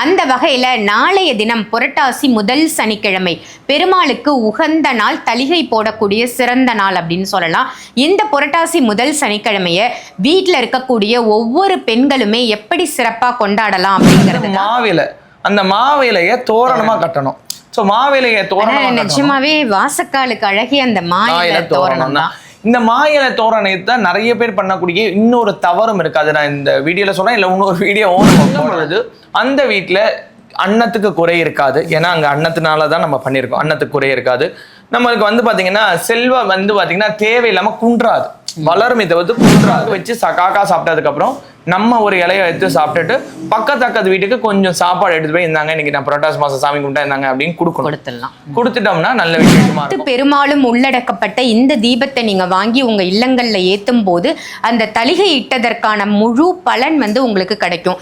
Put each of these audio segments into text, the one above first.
அந்த வகையில நாளைய தினம் புரட்டாசி முதல் சனிக்கிழமை பெருமாளுக்கு உகந்த நாள் தலிகை போடக்கூடிய சிறந்த நாள் அப்படின்னு சொல்லலாம். இந்த புரட்டாசி முதல் சனிக்கிழமைய வீட்டில் இருக்கக்கூடிய ஒவ்வொரு பெண்களுமே எப்படி சிறப்பா கொண்டாடலாம் அப்படிங்கிறது. மாவிலை. அந்த மாவிலைய தோரணமா கட்டணும். சோ மாவிலைய தோரணமா நிஜமாவே வாசக்காலுக்கு அழகிய அந்த மாயில தோரணம் தான் இந்த மாயிலை தோரணத்தை நிறைய பேர் பண்ணக்கூடிய இன்னொரு தவறும் இருக்கு. அது நான் இந்த வீடியோல சொல்றேன் இல்ல இன்னொரு நம்ம பொழுது அந்த வீட்ல அன்னத்துக்கு குறை இருக்காது. ஏன்னா அங்க அன்னத்தினால தான் நம்ம பண்ணியிருக்கோம். அன்னத்துக்கு குறை இருக்காது. நம்மளுக்கு வந்து பாத்தீங்கன்னா செல்வம் வந்து பாத்தீங்கன்னா தேவையில்லாம குன்றாது. வளரும் இதை வந்து குன்றாது வச்சு ச- காக்கா சாப்பிட்டதுக்கு அப்புறம் நம்ம ஒரு இலைய எடுத்து சாப்பிட்டுட்டு பக்கத்து பக்கத்து வீட்டுக்கு கொஞ்சம் சாப்பாடு எடுத்து போய் இந்தாங்க இன்னைக்கு நான் புரட்டாசி மாசம் சாமி கும்பிட்டா இருந்தாங்க அப்படின்னு கொடுக்கணும். கொடுத்துடலாம். கொடுத்துட்டோம்னா நல்ல இருக்கும். பெருமாளும் உள்ளடக்கப்பட்ட இந்த தீபத்தை நீங்க வாங்கி உங்க இல்லங்கள்ல ஏத்தும் போது அந்த தலிகை இட்டதற்கான முழு பலன் வந்து உங்களுக்கு கிடைக்கும்.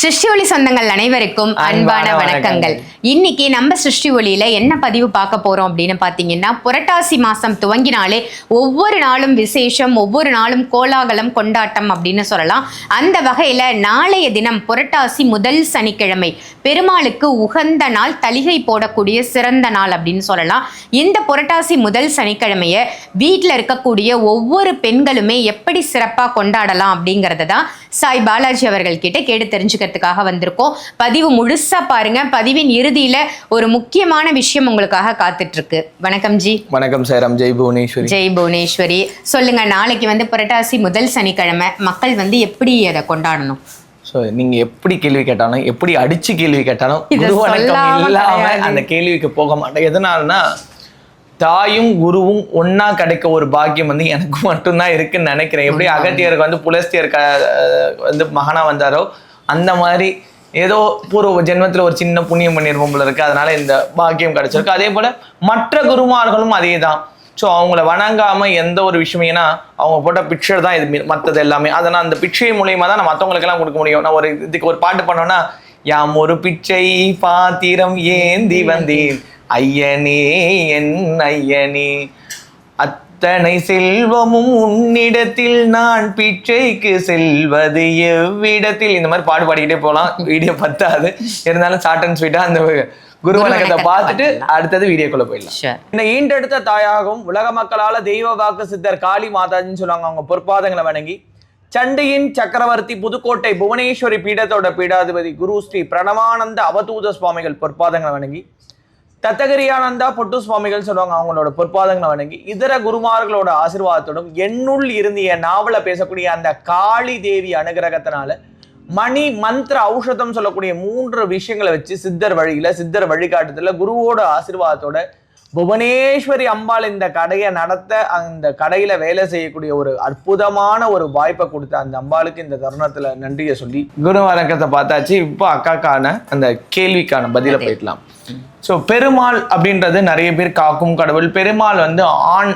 சிருஷ்டி ஒளி சொந்தங்கள் அனைவருக்கும் அன்பான வணக்கங்கள். இன்னைக்கு நம்ம சிருஷ்டி ஒளியில என்ன பதிவு பார்க்க போறோம் அப்படின்னு பாத்தீங்கன்னா புரட்டாசி மாசம் துவங்கினாலே ஒவ்வொரு நாளும் விசேஷம் ஒவ்வொரு நாளும் கோலாகலம் கொண்டாட்டம் அப்படின்னு சொல்லலாம். அந்த வகையில நாளைய தினம் புரட்டாசி முதல் சனிக்கிழமை பெருமாளுக்கு உகந்த நாள் தலிகை போடக்கூடிய சிறந்த நாள் அப்படின்னு சொல்லலாம். இந்த புரட்டாசி முதல் சனிக்கிழமைய வீட்டில் இருக்கக்கூடிய ஒவ்வொரு பெண்களுமே எப்படி சிறப்பாக கொண்டாடலாம் அப்படிங்கிறத தான் சாய் பாலாஜி அவர்கள் கிட்ட கேட்டு தெரிஞ்சுக்கிறதுக்காக வந்திருக்கோம். பதிவு முழுசா பாருங்க. பதிவின் இறுதியில ஒரு முக்கியமான விஷயம் உங்களுக்காக காத்துட்டு இருக்கு வணக்கம் ஜி. வணக்கம் சேரம் ஜெய் புவனேஸ்வரி ஜெய் புவனேஸ்வரி. சொல்லுங்க நாளைக்கு வந்து புரட்டாசி முதல் சனிக்கிழமை மக்கள் வந்து எப்படி அதை கொண்டாடணும்? ஸோ நீங்க எப்படி கேள்வி கேட்டாலும் எப்படி அடிச்சு கேள்வி கேட்டாலும் குரு வணக்கம். அந்த கேள்விக்கு போக மாட்டேன். எதனாலனா தாயும் குருவும் ஒண்ணா கிடைக்க ஒரு பாக்கியம் வந்து எனக்கு மட்டும்தான் இருக்குன்னு நினைக்கிறேன். எப்படி அகத்தியருக்கு வந்து புலஸ்தியர் க வந்து மகனா வந்தாரோ அந்த மாதிரி ஏதோ பூர்வ ஜென்மத்துல ஒரு சின்ன புண்ணியம் பண்ணியிருப்போம் போல இருக்கு. அதனால இந்த பாக்கியம் கிடைச்சிருக்கு. அதே போல மற்ற குருமார்களும் அதே தான் ஸோ அவங்கள வணங்காம எந்த ஒரு விஷயம் ஏன்னா அவங்க போட்ட பிக்சர் தான் இது மி- மத்தது எல்லாமே. அதை நான் அந்த பிக்சை மூலியமா தான் நான் மற்றவங்களுக்கெல்லாம் கொடுக்க முடியும். நான் ஒரு இதுக்கு ஒரு பாட்டு பண்ணோன்னா யாம் ஒரு பிச்சை பாத்திரம் ஏந்தி வந்தேன். ஐயனே என் ஐயனே. அத்தனை செல்வமும் உன்னிடத்தில் நான் பிச்சைக்கு செல்வது எவ்விடத்தில். இந்த மாதிரி பாடு பாடிக்கிட்டே போகலாம். வீடியோ பத்தாது. இருந்தாலும் ஷார்ட் அண்ட் ஸ்வீட்டா அந்த குரு வணக்கத்தை பார்த்துட்டு அடுத்தது வீடியோக்குள்ள போயிடலாம். இந்த ஈண்டெடுத்த தாயாகவும் உலக மக்களால தெய்வ வாக்கு சித்தர் காளி மாதாஜின்னு சொல்லுவாங்க. அவங்க பொற்பாதங்களை வணங்கி சண்டியின் சக்கரவர்த்தி புதுக்கோட்டை புவனேஸ்வரி பீடத்தோட பீடாதிபதி குரு ஸ்ரீ பிரணவானந்த அவதூத சுவாமிகள் பொற்பாதங்களை வணங்கி தத்தகிரியானந்தா பொட்டு சுவாமிகள் சொல்லுவாங்க அவங்களோட பொற்பாதங்களை வணங்கி இதர குருமார்களோட ஆசிர்வாதத்தோடும் என்னுள் இருந்து என் நாவல பேசக்கூடிய அந்த காளி தேவி அனுகிரகத்தினால மணி மந்திர ஔஷதம் சொல்லக்கூடிய மூன்று விஷயங்களை வச்சு சித்தர் வழியில சித்தர் வழிகாட்டுதல குருவோட ஆசிர்வாதத்தோட புவனேஸ்வரி அம்பாள் இந்த கடையை நடத்த அந்த கடையில வேலை செய்யக்கூடிய ஒரு அற்புதமான ஒரு வாய்ப்பை கொடுத்த அந்த அம்பாளுக்கு இந்த தருணத்துல நன்றியை சொல்லி குரு வணக்கத்தை பார்த்தாச்சு. இப்போ அக்காக்கான அந்த கேள்விக்கான பதில போயிடலாம். ஸோ பெருமாள் அப்படின்றது நிறைய பேர் காக்கும் கடவுள். பெருமாள் வந்து ஆண்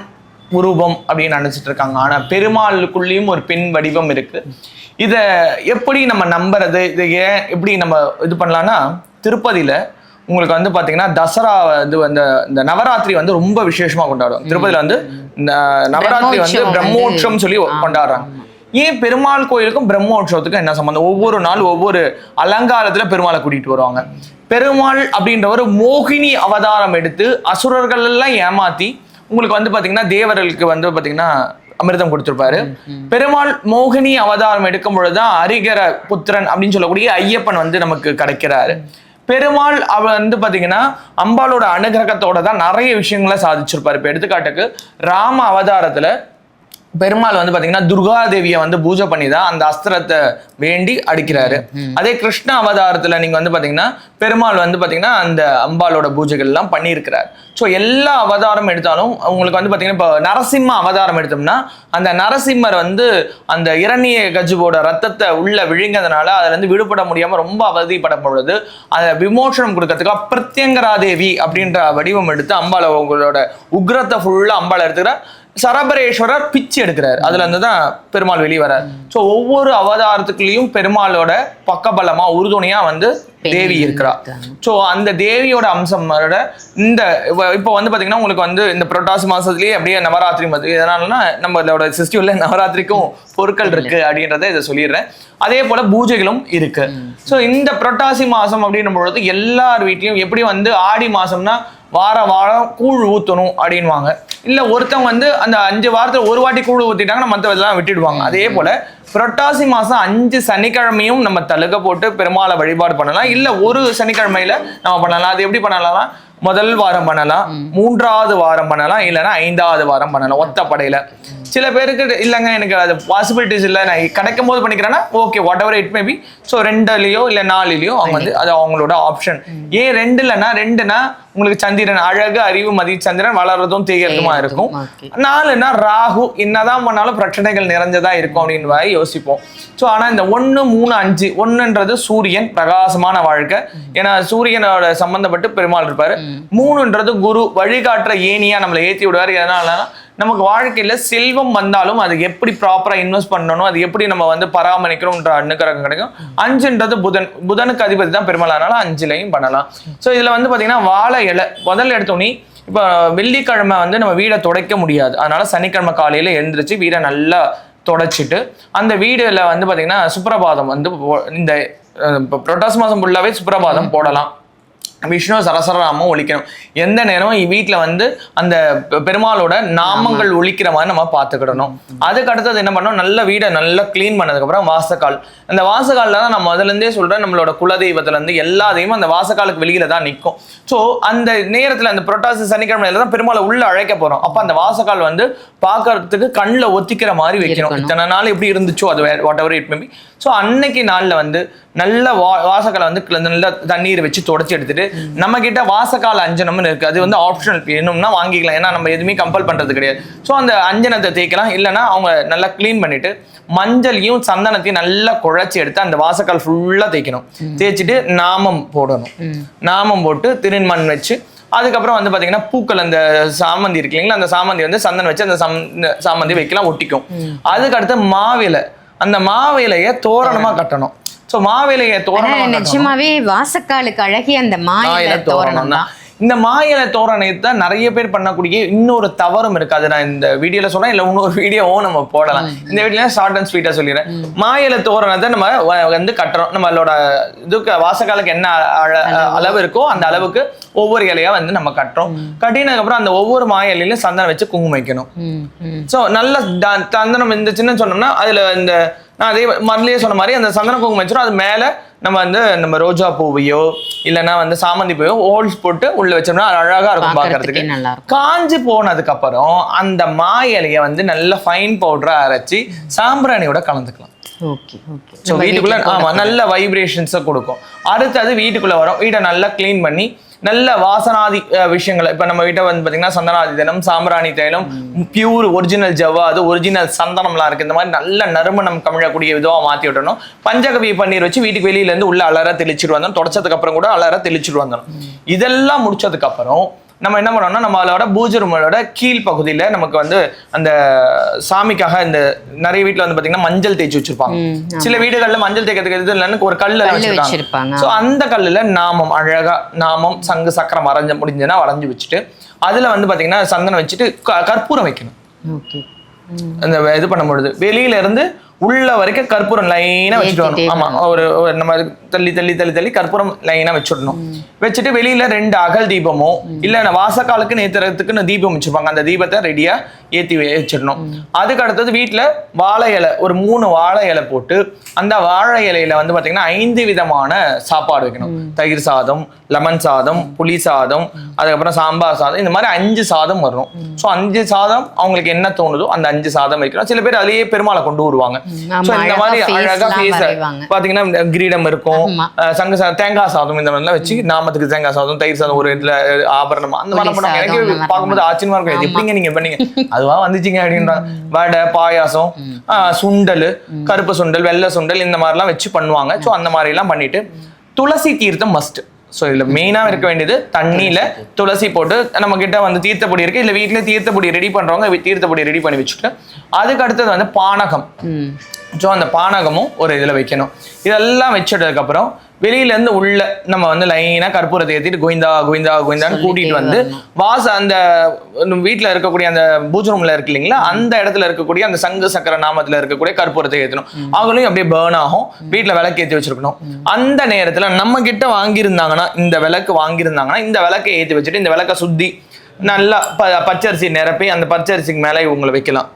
உருவம் அப்படின்னு நினைச்சிட்டு இருக்காங்க. ஆனா பெருமாளுக்குள்ளேயும் ஒரு பெண் வடிவம் இருக்கு. இத எப்படி நம்ம நம்புறது? இது ஏன் எப்படி நம்ம இது பண்ணலாம்னா திருப்பதியில உங்களுக்கு வந்து பாத்தீங்கன்னா தசரா வந்து இந்த நவராத்திரி வந்து ரொம்ப விசேஷமா கொண்டாடுவாங்க. திருப்பதியில வந்து இந்த நவராத்திரி வந்து பிரம்மோற்சவம் சொல்லி கொண்டாடுறாங்க. ஏன் பெருமாள் கோயிலுக்கும் பிரம்மோற்சவத்துக்கும் என்ன சம்பந்தம்? ஒவ்வொரு நாள் ஒவ்வொரு அலங்காரத்துல பெருமாளை கூட்டிட்டு வருவாங்க. பெருமாள் அப்படின்ற ஒரு மோகினி அவதாரம் எடுத்து அசுரர்கள் எல்லாம் ஏமாத்தி உங்களுக்கு வந்து பாத்தீங்கன்னா தேவர்களுக்கு வந்து பாத்தீங்கன்னா அமிர்தம் கொடுத்திருப்பாரு. பெருமாள் மோகினி அவதாரம் எடுக்கும் பொழுதுதான் அரிகர புத்திரன் அப்படின்னு சொல்லக்கூடிய ஐயப்பன் வந்து நமக்கு கிடைக்கிறாரு. பெருமாள் அவ வந்து பார்த்தீங்கன்னா அம்பாளோட அனுகிரகத்தோட தான் நிறைய விஷயங்களை சாதிச்சிருப்பார். இப்போ எடுத்துக்காட்டுக்கு ராம அவதாரத்தில் பெருமாள் வந்து பாத்தீங்கன்னா துர்காதேவியை வந்து பூஜை பண்ணி தான் அந்த அஸ்திரத்தை வேண்டி அடிக்கிறாரு. அதே கிருஷ்ண அவதாரத்துல நீங்க வந்து பாத்தீங்கன்னா பெருமாள் வந்து பாத்தீங்கன்னா அந்த அம்பாளோட பூஜைகள் எல்லாம் பண்ணியிருக்கிறார். ஸோ எல்லா அவதாரம் எடுத்தாலும் உங்களுக்கு வந்து பாத்தீங்கன்னா இப்போ நரசிம்ம அவதாரம் எடுத்தோம்னா அந்த நரசிம்மர் வந்து அந்த இரணிய கஜுவோட ரத்தத்தை உள்ள விழுங்கதுனால அதுல இருந்து விடுபட முடியாம ரொம்ப அவதிப்படும் பொழுது அதை விமோசனம் கொடுக்கறதுக்கு பிரத்யங்கராதேவி அப்படின்ற வடிவம் எடுத்து அம்பாளை உங்களோட உக்ரத்தை ஃபுல்லா அம்பாளை எடுத்துக்கிற. சரபரேஸ்வரர் பிச்சு எடுக்கிறார். அதுல இருந்து தான் பெருமாள் வெளியே வர்றார். ஸோ ஒவ்வொரு அவதாரத்துக்குள்ளேயும் பெருமாளோட பக்கபலமா உறுதுணையா வந்து தேவி இருக்கிறா. ஸோ அந்த தேவியோட அம்சம் வர இந்த இப்ப- வந்து பாத்தீங்கன்னா உங்களுக்கு வந்து இந்த புரட்டாசி மாசத்துலயே அப்படியே நவராத்திரி மாதிரி எதனாலனா நம்மளோட சிஸ்டியூல்ல நவராத்திரிக்கும் பொருட்கள் இருக்கு அப்படின்றத இதை சொல்லிடுறேன். அதே போல பூஜைகளும் இருக்கு. ஸோ இந்த புரட்டாசி மாசம் அப்படின்னும் பொழுது எல்லார் வீட்லயும் எப்படி வந்து ஆடி மாசம்னா வார வாரம் கூழ் ஊத்தணும் அப்படின்வாங்க இல்ல ஒருத்தவங்க வந்து அந்த அஞ்சு வாரத்துல ஒரு வாட்டி கூழ் ஊத்திட்டாங்கன்னா மற்ற இதெல்லாம் விட்டுடுவாங்க அதே போல புரட்டாசி மாசம் அஞ்சு சனிக்கிழமையும் நம்ம தழுக போட்டு பெருமாளை வழிபாடு பண்ணலாம். இல்ல ஒரு சனிக்கிழமையில நம்ம பண்ணலாம். அது எப்படி பண்ணலாம்னா முதல் வாரம் பண்ணலாம் மூன்றாவது வாரம் பண்ணலாம் இல்லைன்னா ஐந்தாவது வாரம் பண்ணலாம் ஒத்த படையில. சில பேருக்கு இல்லைங்க எனக்கு அது பாசிபிலிட்டிஸ் இல்லை. நான் கிடைக்கும் போது பண்ணிக்கிறேன்னா okay whatever it maybe so ரெண்டுலையோ இல்லை நாலுலையோ அவங்க வந்து அது அவங்களோட ஆப்ஷன் ஏன் ரெண்டு இல்லைன்னா ரெண்டுனா உங்களுக்கு சந்திரன் அழகு அறிவு மதி சந்திரன் வளர்றதும் தேயறதுமா இருக்கும். நாலுன்னா ராகு என்னதான் பண்ணாலும் பிரச்சனைகள் நிறைஞ்சதா இருக்கும் அப்படின்னு வாய் யோசிப்போம். ஸோ ஆனா இந்த ஒன்று மூணு அஞ்சு ஒன்றுன்றது சூரியன் பிரகாசமான வாழ்க்கை. ஏன்னா சூரியனோட சம்பந்தப்பட்டு பெருமாள் இருப்பாரு. மூணுன்றது குரு வழிகாட்டுற ஏனியா நம்மளை ஏத்தி விடுவாரு. எதனாலனா நமக்கு வாழ்க்கையில் செல்வம் வந்தாலும் அது எப்படி ப்ராப்பராக இன்வெஸ்ட் பண்ணணும் அது எப்படி நம்ம வந்து பராமரிக்கணும்ன்ற அணுக்கரகம் கிடைக்கும். அஞ்சுன்றது புதன் புதனுக்கு அதிபதி தான் பெருமளானால அஞ்சுலையும் பண்ணலாம். ஸோ இதில் வந்து பார்த்தீங்கன்னா வாழை இலை முதல்ல எடுத்தோன்னே இப்போ வெள்ளிக்கிழமை வந்து நம்ம வீடை துடைக்க முடியாது. அதனால சனிக்கிழமை காலையில் எழுந்திரிச்சு வீடை நல்லா தொடச்சிட்டு அந்த வீடுல வந்து பார்த்திங்கன்னா சுப்ரபாதம் வந்து இந்த புரட்டாசி மாதம் ஃபுல்லாகவே சுப்ரபாதம் போடலாம். விஷ்ணு சரசரநாமம் ஒழிக்கணும். எந்த நேரமும் வீட்டில் வந்து அந்த பெருமாளோட நாமங்கள் ஒழிக்கிற மாதிரி நம்ம பார்த்துக்கிடணும். அதுக்கு அடுத்தது என்ன பண்ணணும்? நல்ல வீடை நல்லா க்ளீன் பண்ணதுக்கப்புறம் வாசக்கால். அந்த வாசக்காலில் தான் நான் முதல்ல இருந்தே சொல்கிறேன் நம்மளோட குலதெய்வத்துல இருந்து எல்லா தெய்வமும் அந்த வாசக்காலுக்கு வெளியில தான் நிற்கும். ஸோ அந்த நேரத்தில் அந்த புரட்டாசி சனிக்கிழமையில தான் பெருமாளை உள்ள அழைக்க போகிறோம் அப்போ அந்த வாசக்கால் வந்து பார்க்கறதுக்கு கண்ணில் ஒத்திக்கிற மாதிரி வைக்கணும். இத்தனை நாள் எப்படி இருந்துச்சோ அது whatever it maybe so அன்னைக்கு நாளில் வந்து நல்ல வா வாசக்காலை வந்து நல்ல தண்ணீர் வச்சு தொடச்சி எடுத்துட்டு நம்ம கிட்ட வாசக்கால அஞ்சனம்னு இருக்கு. அது வந்து ஆப்ஷனல் வேணும்னா வாங்கிக்கலாம். ஏன்னா நம்ம எதுவுமே கம்பல் பண்றது கிடையாது. ஸோ அந்த அஞ்சனத்தை தேய்க்கலாம். இல்லைன்னா அவங்க நல்லா க்ளீன் பண்ணிட்டு மஞ்சளையும் சந்தனத்தையும் நல்லா குழைச்சி எடுத்து அந்த வாசக்கால் ஃபுல்லா தேய்க்கணும். தேய்ச்சிட்டு நாமம் போடணும். நாமம் போட்டு திருமண் வச்சு அதுக்கப்புறம் வந்து பாத்தீங்கன்னா பூக்கள் அந்த சாமந்தி இருக்கு இல்லைங்களா? அந்த சாமந்தி வந்து சந்தனம் வச்சு அந்த சாமந்தி வைக்கலாம் ஒட்டிக்கும். அதுக்கு அடுத்து மாவிலை. அந்த மாவிலையை தோரணமா கட்டணும். சோ மாவிலையை தோரணமா நிஜமாவே வாசக்காலுக்கு அழகி அந்த மாயில தோரணம் தான் இந்த மாயிலை தோரணத்தை நிறைய பேர் பண்ணக்கூடிய இன்னொரு தவறும் இருக்கு. அது நான் இந்த வீடியோல சொல்றேன் இல்ல இன்னொரு வீடியோவும் நம்ம போடலாம். இந்த வீடியோல ஷார்ட் அண்ட் ஸ்வீட்டா சொல்லிடுறேன். மாயிலை தோரணத்தை நம்ம வந்து கட்டுறோம். நம்மளோட இதுக்கு வாசக்காலுக்கு என்ன அளவு? இருக்கோ அந்த அளவுக்கு ஒவ்வொரு இலையா வந்து நம்ம கட்டுறோம். கட்டினதுக்கு அப்புறம் அந்த ஒவ்வொரு மாய இலையிலும் சந்தனம் வச்சு குங்குமம் வைக்கணும். ஸோ நல்ல த- தந்தனம் இருந்துச்சுன்னு சொன்னோம்னா அதுல இந்த நான் அதே மறுலையே சொன்ன மாதிரி அந்த சந்தன குங்குமம் வச்சிடும் அது மேல நம்ம வந்து நம்ம ரோஜா பூவையோ இல்லைன்னா வந்து சாமந்தி பூவையோ ஹோல்ஸ் போட்டு உள்ள வச்சோம்னா அது அழகா இருக்கும் பார்க்கறதுக்கே காஞ்சு போனதுக்கு அப்புறம் அந்த மா இலைய வந்து நல்ல ஃபைன் பவுடரா அரைச்சி சாம்பிராணியோட கலந்துக்கலாம். ஸோ வீட்டுக்குள்ள ஆமா நல்ல வைப்ரேஷன்ஸை கொடுக்கும். அடுத்தது வீட்டுக்குள்ள வரும். வீட்டை நல்லா க்ளீன் பண்ணி நல்ல வாசனாதி விஷயங்கள். இப்போ நம்ம வீட்டை வந்து பார்த்தீங்கன்னா சந்தனாதி தைலம் சாம்பிராணி தைலம் பியூர் ஒரிஜினல் ஜவ்வா அது ஒரிஜினல் சந்தனம்லாம் இருக்கு. இந்த மாதிரி நல்ல நறுமணம் கமிழக்கூடிய விதமாக மாற்றி விட்டணும் பஞ்சகவி பன்னீர் வச்சு வீட்டுக்கு வெளியில இருந்து உள்ள அலற தெளிச்சிட்டு வந்தோம் தொடச்சதுக்கு அப்புறம் கூட அலற தெளிச்சிட்டு வந்தோம் இதெல்லாம் முடிச்சதுக்கு அப்புறம் நம்ம என்ன பண்ணோம்னா நம்மளோட பூஜை ரூமோட கீழ் பகுதியில நமக்கு வந்து அந்த சாமிக்காக இந்த நிறைய வீட்ல வந்து பாத்தீங்கன்னா மஞ்சள் தேய்ச்சி வச்சிருப்பாங்க. சில வீடுகள்ல மஞ்சள் தேய்க்கிறதுக்கு இது இல்லைன்னு ஒரு வச்சிருக்காங்க. வச்சிருப்பாங்க. ஸோ அந்த கல்லுல நாமம் அழகா நாமம் சங்கு சக்கரம் வரைஞ்ச முடிஞ்சதுன்னா வரைஞ்சு வச்சுட்டு அதுல வந்து பாத்தீங்கன்னா சந்தனம் வச்சுட்டு கற்பூரம் வைக்கணும். அந்த இது பண்ணும்பொழுது வெளியில இருந்து உள்ள வரைக்கும் கற்பூரம் லைனா வச்சுட்டு வரணும். ஆமா ஒரு நம்ம தள்ளி தள்ளி தள்ளி தள்ளி கற்பூரம் லைனா வச்சுடணும். வச்சுட்டு வெளியில ரெண்டு அகல் தீபமோ இல்ல வாசக்காலுக்கு நேத்துறதுக்குன்னு தீபம் வச்சிருப்பாங்க. அந்த தீபத்தை ரெடியா வே- வச்சிடணும். அதுக்கு அடுத்தது வீட்டுல வாழை இலை ஒரு மூணு வாழை இலை போட்டு அந்த வாழை இலையில வந்து பாத்தீங்கன்னா ஐந்து விதமான சாப்பாடு வைக்கணும். தயிர் சாதம் லெமன் சாதம் புளி சாதம் அதுக்கப்புறம் சாம்பார் சாதம் இந்த மாதிரி அஞ்சு சாதம் வரும் ஸோ அஞ்சு சாதம் அவங்களுக்கு என்ன தோணுதோ அந்த அஞ்சு சாதம் வைக்கணும். சில பேர் அதிலேயே பெருமாளை கொண்டு வருவாங்க. ஸோ இந்த மாதிரி அழகா face அழகா எல்லாம் ஃபேஸ் இந்த கிரீடம் இருக்கும். சங்க சா- தேங்காய் சாதம் இந்த மாதிரிலாம் வச்சு நாமத்துக்கு தேங்காய் சாதம் தயிர் சாதம் ஒரு இதுல ஆபரணம் அந்த மாதிரி சாதம் எனக்கு பார்க்கும்போது ஆச்சரியமா இருக்கும். எப்படிங்க நீங்க பண்ணீங்க? அதுவா வந்துச்சுங்க அப்படின்றாங்க வடை பாயாசம் சுண்டல் கருப்பு சுண்டல் வெள்ளை சுண்டல் இந்த மாதிரிலாம் வச்சு பண்ணுவாங்க. ஸோ அந்த மாதிரி எல்லாம் பண்ணிட்டு துளசி தீர்த்தம் மஸ்ட் ஸோ இதுல மெயினா இருக்க வேண்டியது தண்ணியில துளசி போட்டு நம்ம கிட்ட வந்து தீர்த்தப்பொடி இருக்கு. இல்ல வீட்ல தீர்த்தப்பொடி ரெடி பண்றவங்க வி- தீர்த்தப்பொடி ரெடி பண்ணி வச்சுட்டு அதுக்கு அடுத்தது வந்து பானகம். ஸோ அந்த பானகமும் ஒரு இதில் வைக்கணும். இதெல்லாம் வச்சிட்டதுக்கப்புறம் வெளியிலேருந்து உள்ள நம்ம வந்து லைனாக கற்பூரத்தை ஏற்றிட்டு கோவிந்தா கோவிந்தா கோவிந்தான்னு கூட்டிட்டு வந்து வாச அந்த வீட்டில் இருக்கக்கூடிய அந்த பூஜை ரூமில் இருக்கு இல்லைங்களா? அந்த இடத்துல இருக்கக்கூடிய அந்த சங்கு சக்கர நாமத்தில் இருக்கக்கூடிய கற்பூரத்தை ஏற்றணும் அவங்களையும் அப்படியே பேர்ன் ஆகும். வீட்டில் விளக்கு ஏற்றி வச்சிருக்கணும். அந்த நேரத்தில் நம்ம கிட்ட வாங்கியிருந்தாங்கன்னா இந்த விளக்கு வாங்கியிருந்தாங்கன்னா இந்த விளக்கை ஏற்றி வச்சுட்டு இந்த விளக்கை சுத்தி நல்லா ப பச்சரிசி நிரப்பி அந்த பச்சரிசிக்கு மேலே இவங்களை வைக்கலாம்.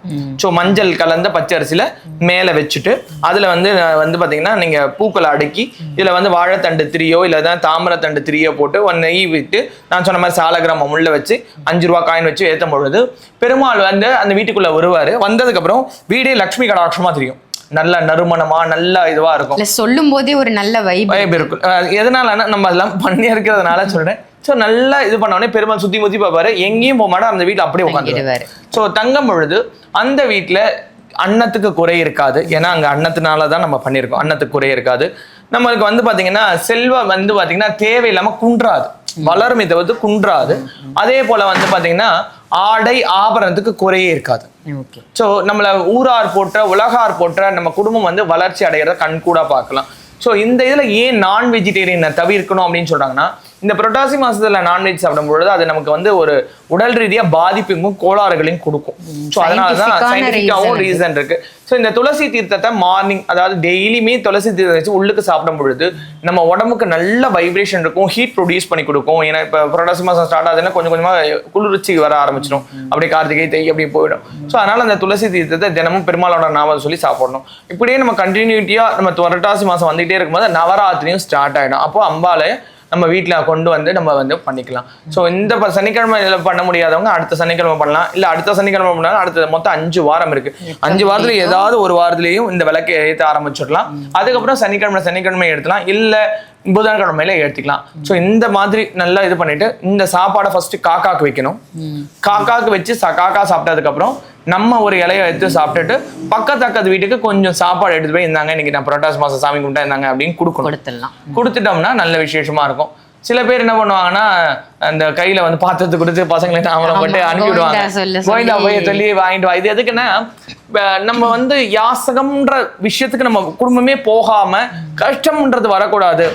ஸோ மஞ்சள் கலந்த பச்சரிசியில மேலே வச்சுட்டு அதில் வந்து வந்து பார்த்தீங்கன்னா நீங்கள் பூக்களை அடுக்கி இதில் வந்து வாழைத்தண்டு திரியோ இல்லை தான் தாமரத்தண்டு திரியோ போட்டு ஒன்று நெய் விட்டு நான் சொன்ன மாதிரி சாலகிராமம் உள்ள வச்சு அஞ்சு ரூபா காயின் வச்சு ஏற்றும் பொழுது பெருமாள் வந்து அந்த வீட்டுக்குள்ளே வருவார். வந்ததுக்கப்புறம் வீடே லக்ஷ்மி கடாட்சமாக தெரியும். நல்ல நறுமணமா நல்ல இதுவா இருக்கும். சொல்லும் போதே ஒரு நல்ல வைப் இருக்கும். அஹ் எதனாலன்னா நம்ம அதெல்லாம் பண்ணி இருக்கிறதுனால சொல்றேன். ஸோ நல்லா இது பண்ண உடனே பெருமாள் சுத்தி முத்தி பார்ப்பாரு. எங்கேயும் போக மாட்டா அந்த வீட்டில் அப்படியே உட்காந்துருவாரு. ஸோ தங்கும் பொழுது அந்த வீட்டில் அன்னத்துக்கு குறை இருக்காது. ஏன்னா அங்கே அன்னத்தினால தான் நம்ம பண்ணியிருக்கோம். அன்னத்துக்கு குறை இருக்காது. நம்மளுக்கு வந்து பார்த்தீங்கன்னா செல்வம் வந்து பார்த்தீங்கன்னா தேவையில்லாமல் குன்றாது. வளருமே தவிர்த்து குன்றாது. அதே போல வந்து பார்த்தீங்கன்னா ஆடை ஆபரணத்துக்கு குறையே இருக்காது. ஓகே. ஸோ நம்மள ஊரார் போற்ற உலகார் போற்ற நம்ம குடும்பம் வந்து வளர்ச்சி அடைகிறத கண்கூடா பார்க்கலாம். ஸோ இந்த இதில் ஏன் நான் வெஜிடேரியனை தவிர்க்கணும் அப்படின்னு சொல்றாங்கன்னா இந்த புரட்டாசி மாசத்துல நான்வெஜ் சாப்பிடும் பொழுது அது நமக்கு வந்து ஒரு உடல் ரீதியா பாதிப்புக்கும் கோளாறுகளையும் கொடுக்கும். ஸோ அதனால தான் Scientific-ஆன சயின்டிஃபிக்காகவும் reason ரீசன் இருக்கு. ஸோ இந்த துளசி தீர்த்தத்தை மார்னிங் அதாவது டெய்லியுமே துளசி தீர்த்தத்தை வச்சு உள்ளுக்கு சாப்பிடும் பொழுது நம்ம உடம்புக்கு நல்ல வைப்ரேஷன் இருக்கும் ஹீட் ப்ரொடியூஸ் பண்ணி கொடுக்கும். ஏன்னா இப்போ புரட்டாசி மாதம் ஸ்டார்ட் ஆகுதுன்னா கொஞ்சம் கொஞ்சமா குளிர்ச்சி வர ஆரம்பிச்சிடும். அப்படியே கார்த்திகை தை அப்படியே போயிடும். ஸோ அதனால அந்த துளசி தீர்த்தத்தை தினமும் பெருமாளோட நாமத்தை சொல்லி சாப்பிடணும். இப்படியே நம்ம கண்டினியூட்டியா நம்ம புரட்டாசி மாசம் வந்துட்டே இருக்கும்போது நவராத்திரியும் ஸ்டார்ட் ஆயிடும். அப்போ அம்பாலை நம்ம வீட்டில் கொண்டு வந்து நம்ம வந்து பண்ணிக்கலாம். ஸோ இந்த ப- சனிக்கிழமையில பண்ண முடியாதவங்க அடுத்த சனிக்கிழமை பண்ணலாம். இல்லை அடுத்த சனிக்கிழமை பண்ணாலும் அடுத்த மொத்தம் அஞ்சு வாரம் இருக்கு. அஞ்சு வாரத்துல ஏதாவது ஒரு வாரத்திலையும் இந்த விளக்கை ஏற்ற ஆரம்பிச்சிடலாம். அதுக்கப்புறம் சனிக்கிழமை சனிக்கிழமை எடுத்துலாம் இல்லை புதன்கிழமையில ஏற்றிக்கலாம் ஸோ இந்த மாதிரி நல்லா இது பண்ணிட்டு இந்த சாப்பாடை ஃபர்ஸ்ட் காக்காக்கு வைக்கணும். காக்காக்கு வச்சு காக்கா சாப்பிட்டதுக்கப்புறம் நம்ம ஒரு இலையை எடுத்து சாப்பிட்டுட்டு பக்கத்து அக்கத்து வீட்டுக்கு கொஞ்சம் சாப்பாடு எடுத்து போய் இந்தாங்க இன்னைக்கு நான் புரட்டாசி மாசம் சாமி கும்பிட்டா இருந்தாங்க அப்படின்னு கொடுக்கணும். கொடுத்துடலாம். கொடுத்துட்டோம்னா நல்ல விசேஷமா இருக்கும். சில பேர் என்ன பண்ணுவாங்கன்னா அந்த கையில வந்து பாத்திரத்தை கொடுத்து பசங்களை நாமளும் போட்டு ஆமா, அனுப்பி விடுவாங்க. கோவிந்தா சொல்ல கோவிந்தா சொல்லி. போய் சொல்லி வாங்கிட்டு வா. இது எதுக்குன்னா நம்ம வந்து யாசகம்ன்ற விஷயத்துக்கு நம்ம குடும்பமே போகாம கஷ்டம்ன்றது வரக்கூடாது.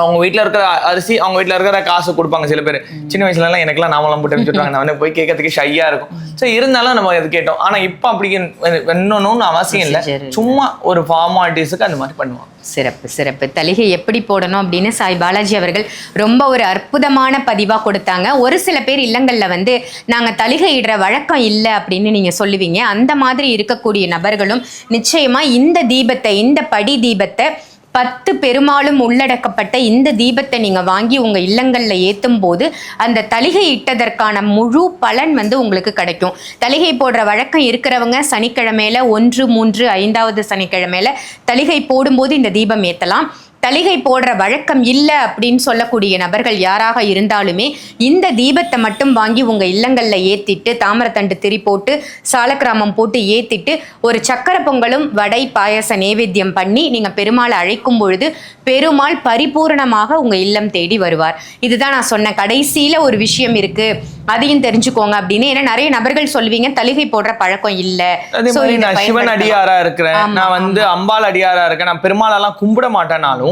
அவங்க வீட்ல இருக்கிற அரிசி அவங்க வீட்ல இருக்கிற காசு கொடுப்பாங்க சில பேர். சின்ன வயசுல எல்லாம் எனக்கெல்லாம் நாமலாம் போட்டு அனுப்பிச்சுட்டாங்க நான் வந்து போய் கேட்கறதுக்கு ஷையா இருக்கும். ஸோ இருந்தாலும் நம்ம இது கேட்டோம். ஆனா இப்போ அப்படி என்னன்னு அவசியம் இல்லை. சும்மா ஒரு ஃபார்மாலிட்டிஸுக்கு அந்த மாதிரி பண்ணுவாங்க. சிறப்பு சிறப்பு. தலிகை எப்படி போடணும் அப்படின்னு சாய் பாலாஜி அவர்கள் ரொம்ப ஒரு அற்புதமான பதிவா கொடுத்தாங்க. ஒரு சில பேர் இல்லங்கள்ல வந்து நாங்க தலிகை இடுற வழக்கம் இல்லை அப்படின்னு நீங்க சொல்லுவீங்க. அந்த மாதிரி இருக்கக்கூடிய நபர்களும் நிச்சயமா இந்த தீபத்தை இந்த படி தீபத்தை பத்து பெருமாளும் உள்ளடக்கப்பட்ட இந்த தீபத்தை நீங்கள் வாங்கி உங்கள் இல்லங்களில் ஏற்றும் போது அந்த தலிகை இட்டதற்கான முழு பலன் வந்து உங்களுக்கு கிடைக்கும். தலிகை போடுற வழக்கம் இருக்கிறவங்க சனிக்கிழமையில் ஒன்று மூன்று ஐந்தாவது சனிக்கிழமையில் தலிகை போடும்போது இந்த தீபம் ஏற்றலாம் தலிகை போடுற வழக்கம் இல்லை அப்படின்னு சொல்லக்கூடிய நபர்கள் யாராக இருந்தாலுமே இந்த தீபத்தை மட்டும் வாங்கி உங்க இல்லங்கள்ல ஏத்திட்டு தாமரத்தண்டு திரி போட்டு சாலக்கிராமம் போட்டு ஏத்திட்டு ஒரு சக்கரை பொங்கலும் வடை பாயச நைவேத்தியம் பண்ணி நீங்க பெருமாளை அழைக்கும் பொழுது பெருமாள் பரிபூரணமாக உங்க இல்லம் தேடி வருவார். இதுதான் நான் சொன்ன கடைசியில ஒரு விஷயம் இருக்கு. அதையும் தெரிஞ்சுக்கோங்க அப்படின்னு. ஏன்னா நிறைய நபர்கள் சொல்லுவீங்க தலிகை போடுற பழக்கம் இல்ல. நான் சிவன். அடியாரா இருக்கிறேன். நான் வந்து அம்பாள் அடியாரா இருக்கேன். நான் பெருமாளெல்லாம் கும்பிட மாட்டேனாலும்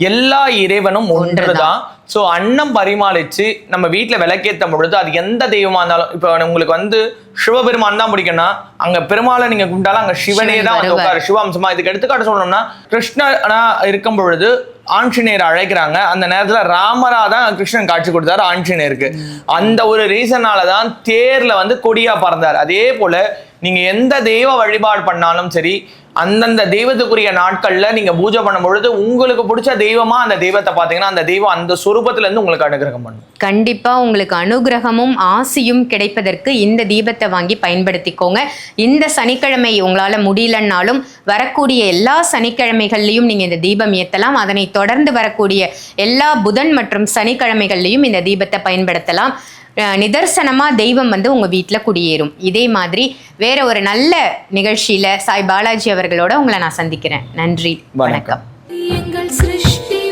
எல்லா இறைவனும் ஒன்றுதான். சோ அன்னம் பரிமாளிச்சு நம்ம வீட்ல விளக்கேத்த பொழுது அது எந்த தெய்வமா இருந்தாலும் இப்போ உங்களுக்கு வந்து சிவபெருமான் தான் பிடிக்கும்னா அங்க பெருமாளை நீங்க கும்பிட்டாலும் அங்க சிவனே தான் வந்து. உட்காரு. சிவாம்சமா இதுக்கு எடுத்துக்காட்டு சொல்லணும்னா கிருஷ்ணனா இருக்கும் பொழுது ஆஞ்சநேயர் அழைக்கிறாங்க. அந்த நேரத்துல ராமரா தான் கிருஷ்ணன் காட்சி கொடுத்தாரு ஆஞ்சநேயருக்கு. அந்த ஒரு ரீசனால தான் தேர்ல வந்து கொடியா பறந்தார். அதே போல நீங்கள் எந்த தெய்வ வழிபாடு பண்ணாலும் சரி அந்தந்த தெய்வத்துக்குரிய நாட்களில் நீங்கள் பூஜை பண்ணும் பொழுது உங்களுக்கு பிடிச்ச தெய்வமாக அந்த தெய்வத்தை பார்த்தீங்கன்னா அந்த தெய்வம் அந்த சுரூபத்துலேருந்து உங்களுக்கு அனுகிரகம் பண்ணும். கண்டிப்பாக உங்களுக்கு அனுகிரகமும் ஆசியும் கிடைப்பதற்கு இந்த தீபத்தை வாங்கி பயன்படுத்திக்கோங்க. இந்த சனிக்கிழமை உங்களால் முடியலன்னாலும் வரக்கூடிய எல்லா சனிக்கிழமைகள்லையும் நீங்கள் இந்த தீபம் ஏற்றலாம் அதனை தொடர்ந்து வரக்கூடிய எல்லா புதன் மற்றும் சனிக்கிழமைகள்லையும் இந்த தீபத்தை பயன்படுத்தலாம். அஹ் நிதர்சனமா தெய்வம் வந்து உங்க வீட்ல குடியேறும். இதே மாதிரி வேற ஒரு நல்ல நிகழ்ச்சியில சாய் பாலாஜி அவர்களோட உங்களை நான் சந்திக்கிறேன். நன்றி. வணக்கம். வணக்கம். எங்கள் சிருஷ்டி